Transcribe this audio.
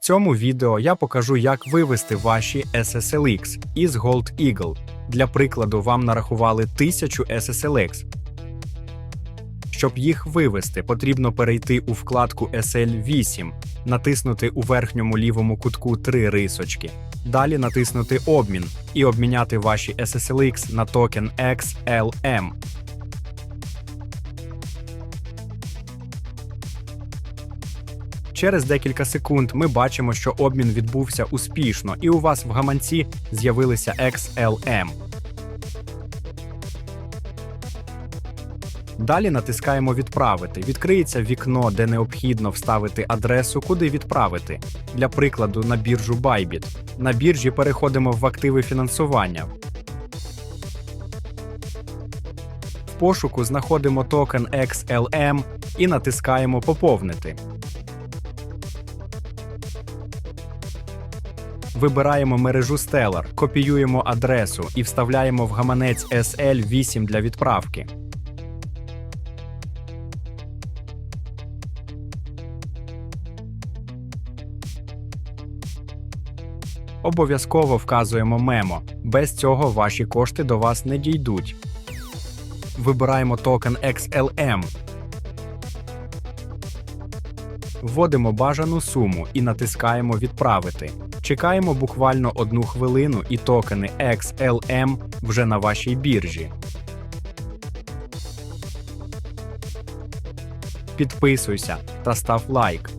цьому відео я покажу, як вивести ваші SSLX із Gold Eagle. Для прикладу, вам нарахували 1000 SSLX. Щоб їх вивести, потрібно перейти у вкладку SL8, натиснути у верхньому лівому кутку три рисочки, далі натиснути Обмін і обміняти ваші SSLX на токен XLM. Через декілька секунд ми бачимо, що обмін відбувся успішно, і у вас в гаманці з'явилися XLM. Далі натискаємо Відправити. Відкриється вікно, де необхідно вставити адресу, куди відправити. Для прикладу, на біржу Bybit. На біржі переходимо в активи фінансування. В пошуку знаходимо токен XLM і натискаємо Поповнити. Вибираємо мережу Stellar, копіюємо адресу і вставляємо в гаманець SL8 для відправки. Обов'язково вказуємо мемо. Без цього ваші кошти до вас не дійдуть. Вибираємо токен XLM. Вводимо бажану суму і натискаємо Відправити. Чекаємо буквально одну хвилину, і токени XLM вже на вашій біржі. Підписуйся та став лайк.